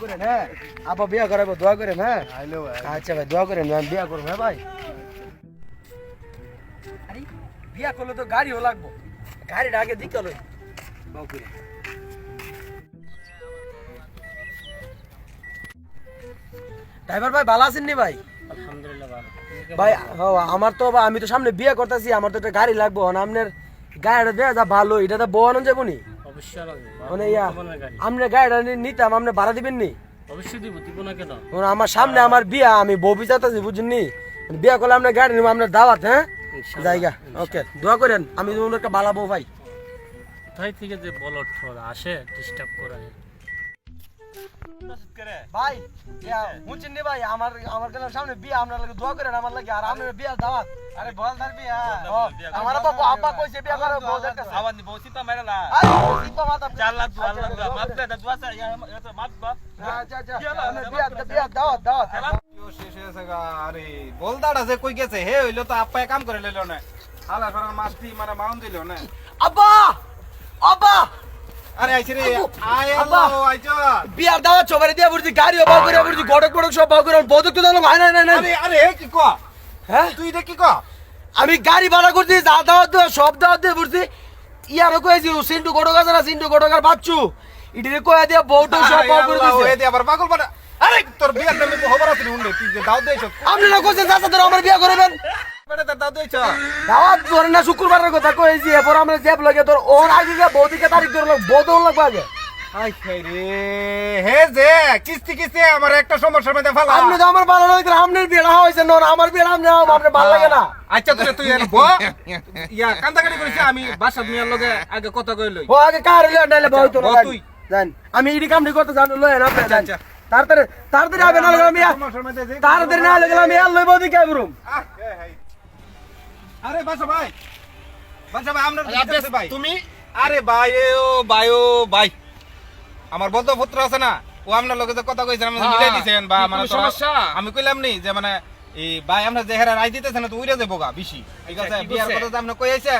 করুন হ্যাঁ? বিয়া করাবো দোয়া করেন হ্যাঁ? আচ্ছা ভাই দোয়া করেন আমি বিয়া করব হ্যাঁ ভাই? আরে বিয়া করলে তো গাড়িও লাগবো। গাড়িটা আগে দিতে হলো ড্রাইভার ভাই ভালো আছেন নি ভাই? আলহামদুলিল্লাহ ভালো। ভাই আমার তো আমি তো সামনে বিয়ে করতেছি আমার তো একটা গাড়ি লাগবো আপনার গাড়িটা দেয়া যা ভালো এটা তো বহানো যাব নি? মানে ইয়া গাড়ি। গাড়িটা নিতাম আপনি ভাড়া দিবেন নি? অবশ্যই দিব দিব না কেন? মানে আমার সামনে আমার বিয়া আমি বউ বিচারতেছি বুঝছেন নি? বিয়া করলে আপনার গাড়ি নিবো আপনার দাওয়াত হ্যাঁ? জায়গা ওকে দোয়া করেন আমি তোমার একটা বালা বউ ভাই কোথায় থেকে যে বলট আসে ডিস্টার্ব করে ভাই বুঝছেন নি ভাই? আমার আমার কেন সামনে বিয়া আপনার লাগে দোয়া করেন আমার লাগে আর আপনার বিয়া দাওয়াত। আরে বল তার বিয়া ও, আমার আব্বা আব্বা কইছে বিয়া করে বউ দেখতেছে। আবার নি বসি তো মেরে না। আরে দিব্বা মাথা চার লাখ দু লাখ দু মাপ দে দু আছে ইয়া তো মাপ বা আচ্ছা আচ্ছা বিয়া বিয়া দাওয়াত দাওয়াত। শেষ হয়েছে গা আরে বলদাটা যে কই গেছে? হে হইল তো আপ্পায় কাম করে লইলো না। হালা ফেরার মানে মাউন দিল না। আব্বা! আব্বা! আরে আইছে রে। আয় আব্বা। আল্লাহ আইছো। বিয়ার দাওয়াত সবাই দিয়া বুঝছি গাড়িও বাউ করে বুঝছি গড়ক গড়ক সব বাউ করে বদক তো দাও না না না আরে আরে হে কি কো? হ্যাঁ? তুই এটা কি ক? আমি গাড়ি ভাড়া করছি যা দাওয়াত দেওয়া সব দাওয়াত দিয়ে বুঝছি ইয়ারও কয়েছি সিন্টু গড়ক আছে না সিন্টু গড়ক আর বাচ্চু? ইটিতে কয়ে দিয়া বউটা সব বাউ করে দিছে। এ দে আবার পাগল পাড়া আরে তোর বিয়ার নামে খবর আছে নি তুই যে দাও দেইছ আপনি না কইছেন চাচা ধরে আমার বিয়া করবেন? বেটা তোর দাও দেইছ দাওয়াত ধরে না শুক্রবারের কথা কইছি এরপর আমরা জেব লাগে তোর ওর আগে গিয়ে বৌদিকে তারিখ ধরে লোক বৌদ লাগবে আগে। আই খাই রে হে যে কিস্তি কিস্তি আমার একটা সমস্যার মধ্যে ফেলা। আপনি তো আমার ভালো লাগে আপনার বিয়েটা হয়েছে না আমার বিয়েটা আপনি আপনার ভালো লাগে না। আচ্ছা তুই তুই এর ব ইয়া কান্দাকাটি করিস আমি বাসা মিয়ার লগে আগে কথা কই লই। ও আগে কার লয়ে নাইলে বউ তো বউ তুই। জান আমি ইডি কামড়ি করতে জানো লয়ে না আপনি জান আচ্ছা। তাড়াতাড়ি তাড়াতাড়ি আবে না লাগে আমি সমস্যার তাড়াতাড়ি না লাগে আমি আর লইব দিকে আইবরুম আহ। আরে বাসা ভাই। বাসা ভাই কি ভাই তুমি? আরে ভাই ও ভাই ও ভাই। আমার বদ্ধ পুত্র আছে না ও আপনার লগে যে কথা কইছেন হ্যাঁ। মিলাই দিছেন বা মানে সমস্যা? আমি কইলাম নি যে মানে এই ভাই আমরা যে হেরা রাই দিতেছেন তো উইরা যাব গা বেশি। ঠিক আছে আচ্ছা, কি বিয়ার কথা আপনি কই আইছে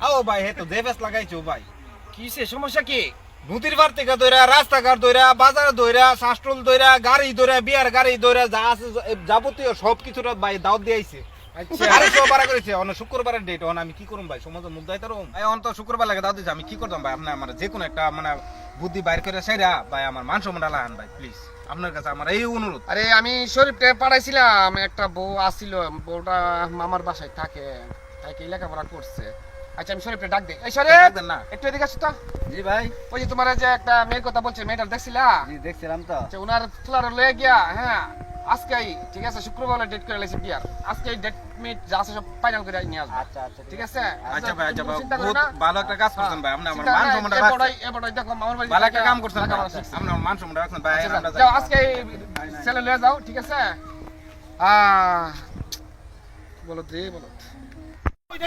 আও ভাই হে তো লাগাইছো ভাই। কিসে সমস্যা কি? নদীর বার থেকে দইরা রাস্তাঘাট দইরা বাজার দইরা শাস্ট্রল দইরা গাড়ি দইরা বিয়ার গাড়ি দইরা যা আছে যাবতীয় সব কিছুটা ভাই দাওয়াত দিয়েছে আরে সব বারা করেছে অন শুক্রবারের ডেট অন আমি কি করুম ভাই? সমাজের মুখ দায়িত্ব রুম? এই অন তো শুক্রবার লাগে দাও দিছে আমি কি করতাম ভাই? আপনি আমার যে কোনো একটা মানে বুদ্ধি বাইর করে সেরা ভাই আমার মান সম্মান ভাই প্লিজ আপনার কাছে আমার এই অনুরোধ। আরে আমি শরীফকে পাঠাইছিলাম একটা বউ আসছিল বউটা মামার বাসায় থাকে লেখাপড়া করছে। আচ্ছা আমি শরীফকে ডাক দিই। এই শরীফ! না। একটু এদিকে আসো তো। জি ভাই। ওই যে তোমার যে একটা মেয়ের কথা বলছে মেয়েটা দেখছিলা? জি দেখছিলাম তো। আচ্ছা ওনার ফ্লার লয়ে গিয়া হ্যাঁ আজকেই ঠিক আছে শুক্রবার ডেট করে লাইছি বিয়ার। আজকে ডেট মিট যা আছে সব ফাইনাল করে নিয়ে আসব। আচ্ছা আচ্ছা ঠিক আছে। আচ্ছা ভাই আচ্ছা ভাই বহুত ভালো একটা কাজ করছেন ভাই আপনি আমার মান সম্মান রাখছেন এবারটাই দেখো মামার বাড়ি ভালো একটা কাম করছেন ভাই। আপনি আমার মান সম্মান রাখছেন ভাই আচ্ছা, আমরা যাও, আজকে ছেলে লয়ে যাও ঠিক আছে? আহ, বলো দে বলো।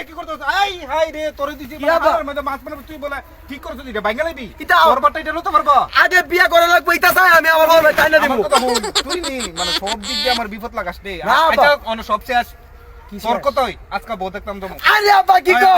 কি করতেছ আই হাই রে তোরে দিছি আমার মধ্যে মাছ মানে তুই বলে ঠিক করছিস এটা বাইঙ্গা লাইবি এটা তোর এটা লতে পারব? আগে বিয়া করে লাগবে ইতা চাই আমি আমার বলবে তাই না দিব? আমার কথা বল তুই নি মানে সব দিক দিয়ে আমার বিপদ লাগাস রে। আচ্ছা সব শেষ কি তোর শেষ? কতই আজকে বউ দেখতাম তো। আরে আব্বা কি কো?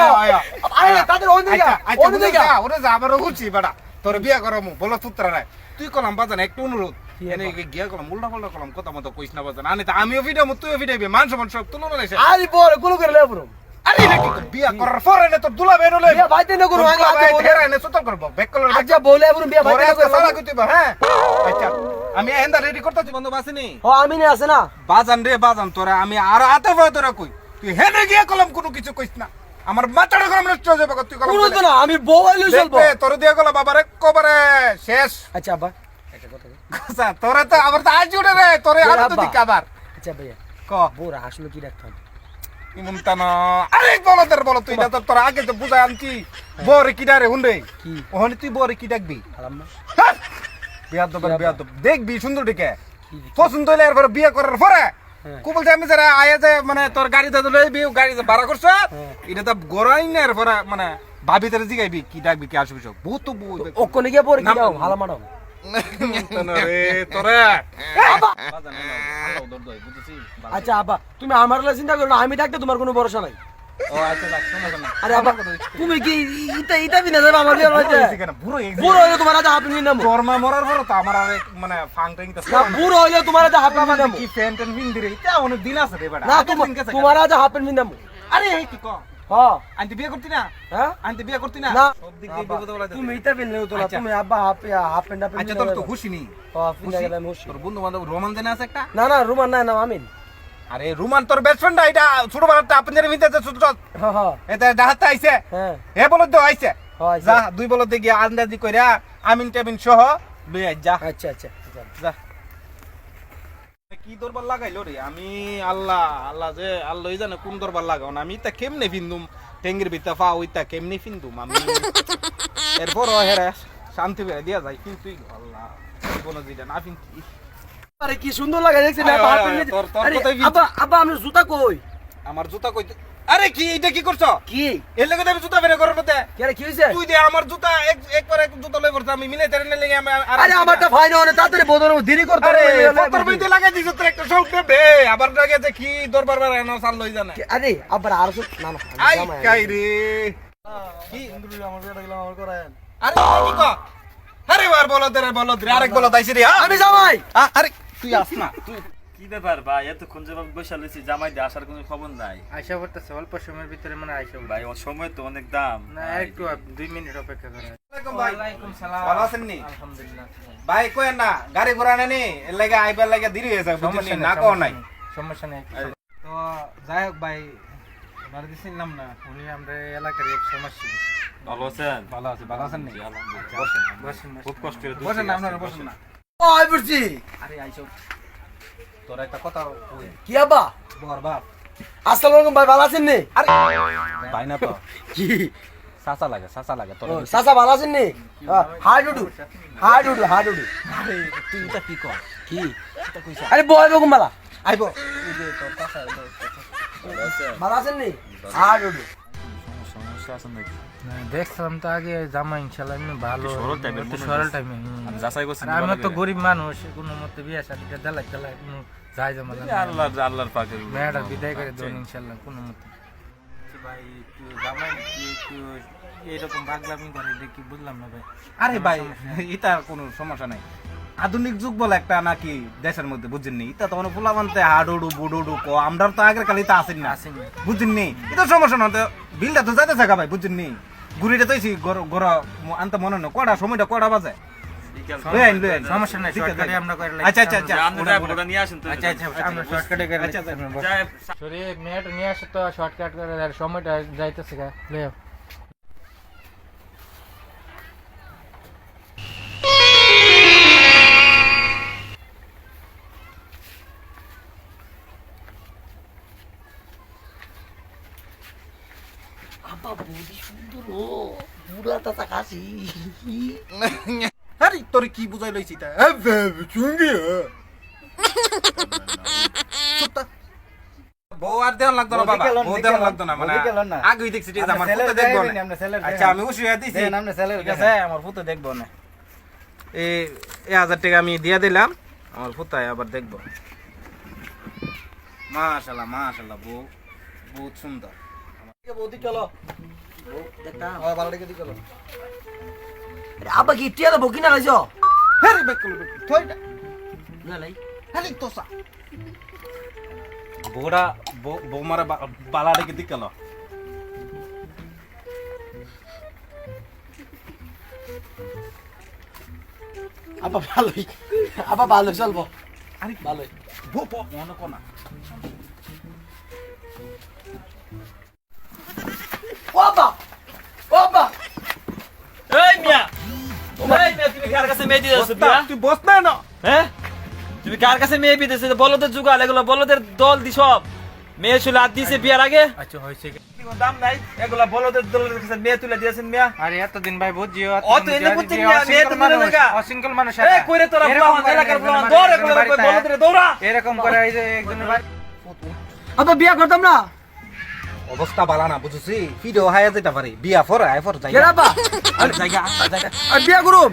আরে। তাদের অন্য আচ্ছা আচ্ছা অন্য ওরে যা আবার ঘুরছি বেটা। তোর বিয়া করামু বলো পুত্রা নাই। তুই কলাম বাজান একটু অনুরোধ। এনে? গিয়া কলাম উল্টা পাল্টা কলাম কথা মতো কইস না বাজান। আনি আমিও ভিডিও মত তুইও ভিডিও মান সমান সব তুলনা লাইছে আরে বড়গুলো করে লেবরুম আরে এটা কি বিয়া করার পর এনে তোর দুলা বের হলে বিয়া বাইতে না করুম আগে আগে বলে। এনে সুতল করব ব্যাক কলার আচ্ছা বলে লেবরুম বিয়া বাইতে না আজকে সালা কইতে হ্যাঁ? আচ্ছা। আমি এন্ডা রেডি করতেছি। বন্ধু বাসিনি। ও আমি না আছে না। বাজান রে বাজান তোরা আমি আর হাতে ভয় তোরা কই? তুই হেনে গিয়ে কলম কোনো কিছু কইস না। আমার মাথাটা গরম নষ্ট হয়ে যাবে তুই কলম কোনো না আমি বউ আইলো চলবো। তোর দিয়ে গেল বাবারে কবারে শেষ। আচ্ছা আব্বা। একটা কথা আচ্ছা তোরা তো আবার তো আজ উঠে রে তোরে আর তো আব্বা। দিক আবার। আচ্ছা ভাইয়া। ক? আসলে কি রাখতাম ইমন আরে বলো তোর তুই না তোর আগে তো বুঝাই আনছি বরে কি ডারে হুনরে কি? ওখানে তুই বরে কি ডাকবি দেখবি সুন্দর দিকে পছন্দ হইলে এরপরে বিয়ে করার পরে। হ্যাঁ। কু বলছে আমি যারা আয়া যে মানে তোর গাড়িতে তো লইবি গাড়িতে ভাড়া করছ হ্যাঁ। এটা তো গড়াই না এরপরে মানে ভাবি তারা জিগাইবি কি ডাকবি কি আসবি সব। বহুত তো বউ গিয়ে পরে কি ভালো মাডাম রে তোরে? আচ্ছা তুমি আমার চিন্তা করো আমি থাকতে তোমার কোনো ভরসা নাই। ও আচ্ছা যাক সমস্যা নাই আরে আব্বা তুমি কি ইটা ইটা বিনা যাবে আমার বিয়ার হইতে কেন? বুড়ো হয়ে গেছি। বুড়ো হইলে তোমার আজ হাফ নিয়ে নেব। তোর মরার পর তো আমার আর মানে ফাং তো না বুড়ো হইলে তোমার আজ হাফ নিয়ে নেব। কি ফ্যান ট্যান বিন দিরে এটা অনেক দিন আছে রে বেটা। না আগের তোমার দিন গেছে তোমার আজ হাফ নিয়ে নেব। আরে এই কি ক? হ্যাঁ আন্টি বিয়ে করতি না? হ্যাঁ? আন্টি বিয়ে করতি না? না। সব দিক দিয়ে বিপদ বলা তুমি ইটা বিন নেও তোলা। আচ্ছা। তুমি আব্বা হাফ হাফ প্যান্ট আচ্ছা তোর তো খুশি নি। হাফ খুশি? তোর বন্ধু বান্ধব রোমান দেনা আছে একটা? না না রুমান না না আমিন। আরে রোমান তোর বেস্ট ফ্রেন্ড এটা ছোট বেলাটা আপনাদের ভিতরে ছোট ছোট হ্যাঁ হ্যাঁ। এটা ডাহাতে আইছে? হে বলো তো আইছে। হ্যাঁ যা দুই বলো গিয়ে আন্দাজি কইরা আমিন টামিন সহ লই আই যা। আচ্ছা আচ্ছা। যা। কি দরবার লাগাইলো রে? আমি আল্লাহ আল্লাহ যে আল্লাহ জানে কোন দরবার লাগাও না। আমি তা কেমনে ফিন্দুম? টেঙ্গির ভিতরে পা ওইটা কেমনে ফিন্দুম? আমি এরপর হেরে শান্তি বেড়ে দিয়া যায়। কিন্তু আল্লাহ কোনো দিটা না আরে কি সুন্দর লাগে দেখছি না আয়, হাফ আয়, প্যান্ট তোর- তোর আরে কথাই বি- আব্বা আব্বা জুতা কই? আমার জুতা কইতে আরে কি এটা কি করছ? কি? এর লাগে আমি জুতা বেরে করার মধ্যে কি আরে কি হইছে? তুই দে আমার জুতা এক একবার এক জুতা লই পড়ছ আমি মিলে তেরে লেগে আমি আর- আমারটা ফাইন হনে তাড়াতাড়ি বদল দেরি করতে আরে পত্তর বইতে লাগাই দিছ তোর একটা শৌক বে আবার লাগে যে কি দরবার বার এনো সাল লই জানে। আরে আবার আর না না আই কাই রে। কি? আমার বেটা গেলাম আমার করায় আরে কি কর? আরে বার বলো রে বলো রে আরেক বলো তাইছি রে হ্যাঁ? আমি জামাই। আরে তুই আস না তুই কি ব্যাপার ভাই? এতক্ষণ যেভাবে বসে লইছি জামাই দিয়ে আসার কোনো খবর নাই। আইসা পড়তেছে অল্প সময়ের ভিতরে মনে আইসা ভাই ওর সময় তো অনেক দাম। না একটু দুই মিনিট অপেক্ষা করে ওয়ালাইকুম সালাম। ভালো আছেন নি? আলহামদুলিল্লাহ ভাই। কই না গাড়ি ঘোড়া নেনি এর লাগে আইবার লাগে দেরি হয়ে যায় বুঝলি না? কো নাই সমস্যা নেই তো যাই হোক ভাই বাড়ি দিছিলাম না উনি আমরা এলাকার এক সমস্যা ভালো আছেন? ভালো আছে ভালো আছেন নি? বসেন বসেন খুব কষ্ট বসেন না আপনারা বসেন না। ওই বুঝছি আরে আইসো। তোর একটা কথা কই? কি আব্বা? বর আসসালামু আলাইকুম ভাই ভালো আছেন নি? আরে ভাই না তো? কি? সাসা লাগে সাসা লাগে তোর ও, ভালো আছেন নি? Hi Dudu hi Dudu hi Dudu. আরে তুই এটা কি কর? কি? আরে বয় বকুম ভালো আইবো ভালো আছেন নি? হাই ডুডু। সমস্যা আছে নাকি? দেখছিলাম তো আগে জামা ইনশাল্লাহ এমনি ভালো সরল সরল যাচাই করছি আমরা তো গরিব মানুষ কোনো মতে বিয়ে দেলাই দেলাই কোনো যাই জমা আল্লাহ আল্লাহর পাকের মেয়েটা বিদায় করে দেবেন ইনশাল্লাহ কোনো মতে। ভাই একটু জামাই একটু এরকম করে দেখি বুঝলাম না ভাই? আরে ভাই এটা কোনো সমস্যা নাই। আধুনিক যুগ বলে একটা নাকি দেশের মধ্যে বুঝছেন নি এটা তো কোনো পোলা হাডুডু বুডুডু কো আমরা তো আগের কালে তা আসেন না। আসেনি। বুঝছেন নি এটা সমস্যা না তো বিলটা তো যাইতে থাকা ভাই বুঝছেন নি গুড়িটা তৈছি গড় আনতে মনে না কটা সময়টা কটা বাজে? সমস্যা নাই শর্টকাটে আমরা করে আচ্ছা আচ্ছা আচ্ছা। যাই ওটা নিয়ে আসেন তো। আচ্ছা আচ্ছা আমরা শর্টকাটে করে আচ্ছা, আচ্ছা, সরি মেয়েটা নিয়ে আসে তো শর্টকাট করে সময়টা যাইতেছে গা। চাচা আরে তোর কি বুঝাই লইছি তা চুঙ্গি বউ আর লাগতো না বাবা। বউ লাগতো না মানে। আগেই দেখছি ঠিক আমার ফুতে দেখব না। আচ্ছা আমি উসিয়ে দিছি। দেন, আমরা ফুতে দেখব না। এই এই হাজার টাকা আমি দিয়ে দিলাম আমার ফুতায় আবার দেখব। মাশাল্লাহ মাশাল্লাহ বউ বহুত সুন্দর। বৌদি চলো দেখা। হয় ভালো লেগে চলো। আব্বা কি টিয়া দেবো? কিনা লাইছ? হ্যাঁ বেকুল বেকুল থইটা না লাই। খালি তোসা। বউরা বৌমারা বালা ডেকে দিকাল আব্বা ভালোই। চলবো। আরে ভালোই। মনে ও কার কাছে মেয়ে দিয়ে যাচ্ছ তুই বস না না। হ্যাঁ? তুমি কার কাছে মেয়ে বিয়ে দিয়েছ বলদের যুগাল এগুলো বলদের দল দি সব। মেয়ে ছিল আর দিয়েছে বিয়ার আগে। আচ্ছা হয়েছে দাম নাই এগুলা বলদের দলের কাছে মেয়ে তুলে দিয়েছেন মিয়া। আরে এতদিন ভাই বুঝিও অত এনে বুঝছেন মিয়া, মেয়ে তো মেনে লাগা। অসিঙ্গল মানুষ এই কইরে তোরা এরকম এলাকার একজনের দৌড় এগুলো বলদের দৌড়া। এরকম করে এই যে একজনের বাড়ি আব্বা বিয়া করতাম না? অবস্থা বালা না বুঝছি। ভিডিও হায়া যেতে পারে। বিয়া ফর আয় ফর যাই কেন জায়গা। আর বিয়া করুম?